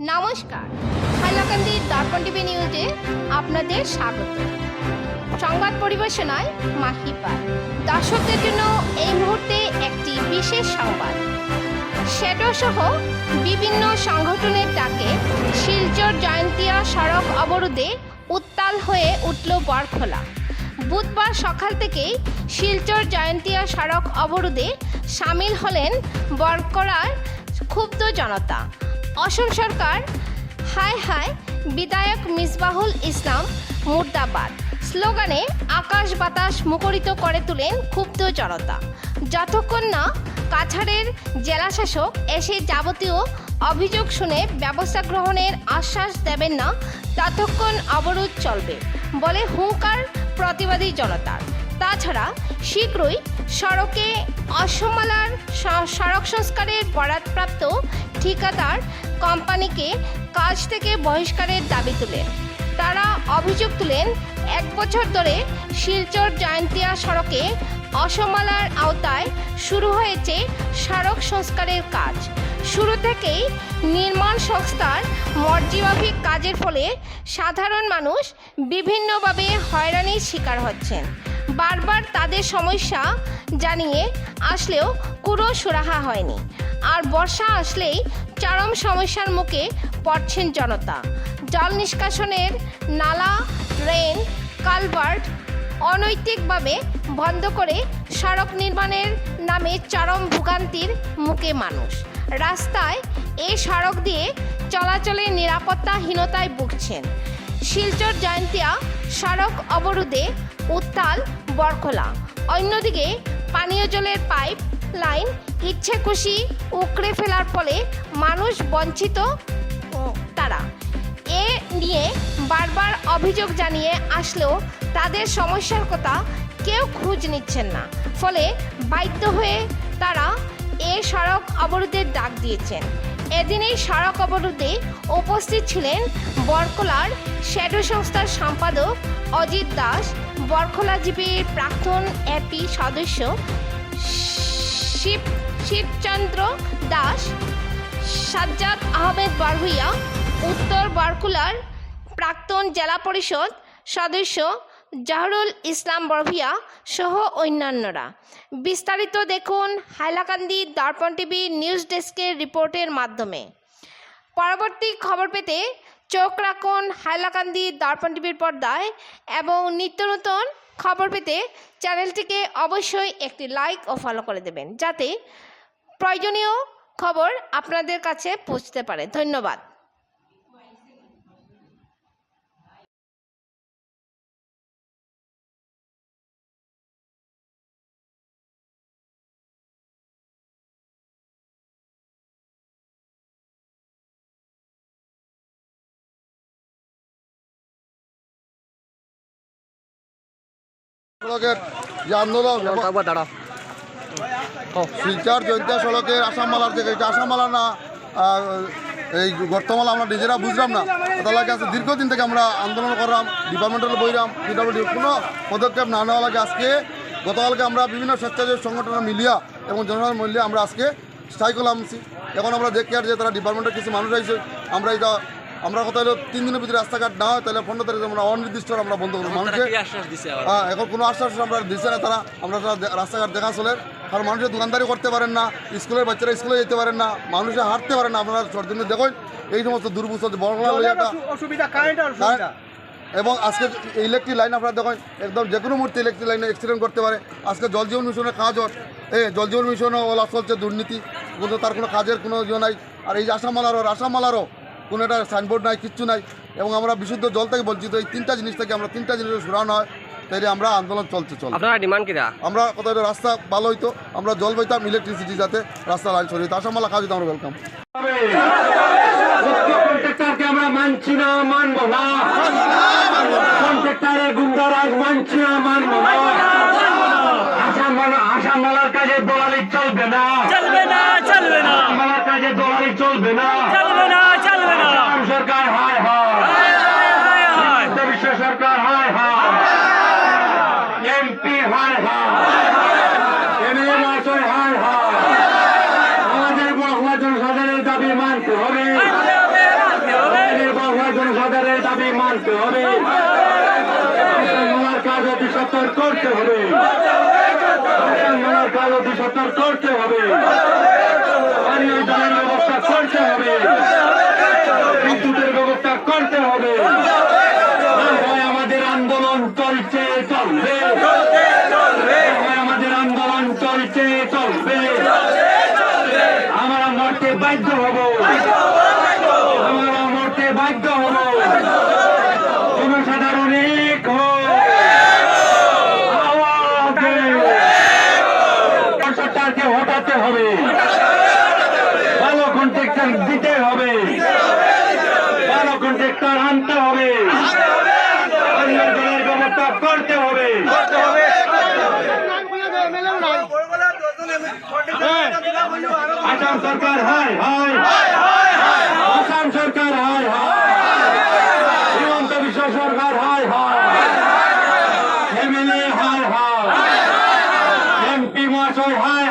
নমস্কার। হাইলাকান্দি দর্পণ টিভি নিউজে আপনাদের স্বাগত। সংবাদ পরিবেশনায় মাহিপাল দর্শকদের জন্য এই মুহূর্তে একটি বিশেষ সংবাদ। শ্যাডো সহ বিভিন্ন সংগঠনের ডাকে শিলচর জয়ন্তিয়া সড়ক অবরোধে উত্তাল হয়ে উঠল বরখোলা। বুধবার সকাল থেকেই শিলচর জয়ন্তিয়া সড়ক অবরোধে সামিল হলেন বরকলার ক্ষুব্ধ জনতা। অসম সরকার হায় হায় বিধায়ক মিসবাহুল ইসলাম, মুর্দাবাদ। স্লোগানে, আকাশ বাতাস মুখরিত করে তোলেন ক্ষুব্ধ জনতা। যতক্ষণ না কাছাড়ের জেলাশাসক এসে যাবতীয় অভিযোগ শুনে ব্যবস্থা গ্রহণের আশ্বাস দেবেন না, ততক্ষণ অবরোধ চলবে, বলে হুঙ্কার প্রতিবাদী জনতার তাছাড়া, শীঘ্রই সড়কে অসমালার সড়ক সংস্কারের বরাদপ্রাপ্ত ঠিকাদার কোম্পানিকে কাজ থেকে বহিষ্কারের দাবি তুলেন তারা অভিযোগ তুলেন, এক বছর ধরে শিলচর জয়ন্তিয়া সড়কে অসমালার আওতায় শুরু হয়েছে সড়ক সংস্কারের কাজ। শুরু থেকেই নির্মাণ সংস্থার মর্জিমাফিক কাজের ফলে সাধারণ মানুষ বিভিন্নভাবে হয়রানির শিকার হচ্ছেন। বারবার তাদের সমস্যা জানিয়ে আসলেও কোনো সুরাহা হয়নি। আর বর্ষা আসলেই চরম সমস্যার মুখে পড়ছেন জনতা। জল নিষ্কাশনের নালা, ড্রেন, কালভার্ট অনৈতিকভাবে বন্ধ করে সড়ক নির্মাণের নামে চরম ভোগান্তির মুখে মানুষ। রাস্তায় এই সড়ক দিয়ে চলাচলের নিরাপত্তাহীনতায় ভুগছেন। শিলচর জয়ন্তিয়া সড়ক অবরোধে উত্তাল বরখোলা। অন্যদিকে পানীয় জলের পাইপ লাইন, ইচ্ছে খুশি উকড়ে ফেলার ফলে মানুষ বঞ্চিত তারা। এ নিয়ে বারবার অভিযোগ জানিয়ে আসলেও তাদের সমস্যার কথা কেউ খোঁজ নিচ্ছেন না। ফলে বাধ্য হয়ে তারা এ সড়ক অবরোধের ডাক দিয়েছেন। এদিন এই সড়ক অবরোধে উপস্থিত ছিলেন বরকলার শ্যাডো সংস্থার সম্পাদক অজিত দাস। বরখোলা জিপির প্রাক্তন এপি সদস্য শিব, শিবচন্দ্র দাস, সাজ্জাদ আহমেদ বারভুইয়া উত্তর বারকুলার প্রাক্তন জেলা পরিষদ সদস্য জাহরুল ইসলাম বরভিয়া সহ অন্যান্যরা। বিস্তারিত দেখুন হাইলাকান্দি দর্পণ টিভি নিউজ ডেস্কের রিপোর্টের মাধ্যমে। পরবর্তী খবর পেতে চোখ রাখুন, হাইলাকান্দি, দর্পণ টিভির পর্দায় এবং নিত্য নতুন খবর পেতে চ্যানেলটিকে অবশ্যই একটি লাইক ও ফলো করে দেবেন, যাতে প্রয়োজনীয় খবর আপনাদের কাছে পৌঁছতে পারে। ধন্যবাদ। সড়কের যে আন্দোলন। এবং শিলচর জয়ন্তিয়া সড়কের আসামমালার যে এটা আসামমালা না এই গর্তমালা আমরা নিজেরা বুঝলাম না। তার লাগে আজকে দীর্ঘদিন থেকে আমরা আন্দোলন করলাম ডিপার্টমেন্টাল বইলাম পিডাব্লিউডি কোনো পদক্ষেপ না নেওয়া লাগে আজকে। গতকালকে আমরা বিভিন্ন স্বেচ্ছাসেবী সংগঠনের মিলিয়া এবং জনগণের মিলিয়া আমরা আজকে স্ট্রাইক করলাম। এখন আমরা দেখি আর যে তারা ডিপার্টমেন্টের কিছু মানুষ আইছে আমরা এটা আমরা কথা হলো তিন দিনের ভিতরে রাস্তাঘাট না হয় তাহলে পনেরো তারিখে আমরা অনির্দিষ্ট আমরা বন্ধ করব। মানুষকে? হ্যাঁ এখন কোনো আশ্বাস আমরা দিচ্ছে না তারা। আমরা রাস্তাঘাট দেখা চলে। কারণ মানুষের দোকানদারি করতে পারেন না স্কুলের বাচ্চারা স্কুলে যেতে পারেন না মানুষে হাঁটতে পারেন না। আপনারা সরজন্য দেখুন এই সমস্ত দুর্বুষ বড় অসুবিধা এবং আজকে ইলেকট্রিক লাইন আপনারা দেখুন একদম যে কোনো মুহূর্তে ইলেকট্রিক লাইনে অ্যাক্সিডেন্ট করতে পারে। আজকে জল জীবন মিশনের কাজ হয় এই জল জীবন মিশনও ওলা চলছে দুর্নীতি। কিন্তু তার কোনো কাজের কোনো ইয়ে নাই। আর এই যে আসামালারও আসামালারও কোনো একটা সাইনবোর্ড নাই কিচ্ছু নাই এবং আমরা বিশুদ্ধ জল থেকে বঞ্চিত এই তিনটা জিনিস থেকে আমরা তিনটা জিনিস সরানো হয় তাই আমরা আন্দোলন চলছে চল আপনারা ডিমান্ড কিরা আমরা কোথাও একটা রাস্তা ভালো হইতো আমরা জল পাইতাম ইলেকট্রিসিটি যাতে রাস্তা লাইন সরিয়ে আসামালা কাজ হইতো আমরা ওয়েলকাম আমরা মানছি না মানবো না। কন্ট্রাক্টরের গুন্ডারাজ মানছি না মানবো না আসাম আসাম মালার কাজে দলালি চলবে না চলবে না চলবে না মালার কাজে দলালি চলবে না চলবে না চলবে না আসাম সরকার হায় হায় হায় হায় বিশ্ব সরকার হায় হায় এমপি হায় হায় এমএলএ মহাশয় হায় হায় আমাদের মহকুমা জনসাধারণের দাবি মানতে হবে মানতে হবে, চলতে হবে। আসামালার কাজ অতি সত্তর করতে হবে। কাজ অতি সত্তর করতে হবে। পানীয় জলের ব্যবস্থা করতে হবে। বিদ্যুতের ব্যবস্থা করতে হবে। আমাদের আন্দোলন চলছে, চলবে। আমাদের আন্দোলন চলছে, চলবে। আমরা মরতে বাধ্য হব আমরা মরতে বাধ্য হব জনসাধারণ এক হোক। আওয়াজ দেন। সরকারকে হটাতে হবে ভালো কন্ট্রাক্টর দিতে হবে ভালো কন্ট্রাক্টর আনতে হবে। ব্যবস্থা করতে হবে। আসাম সরকার, হায় হায়। আসাম সরকার, হায় হিমন্ত বিশ্ব সরকার, হায় এমএলএ হায়। এমপি মহাশয়, হায়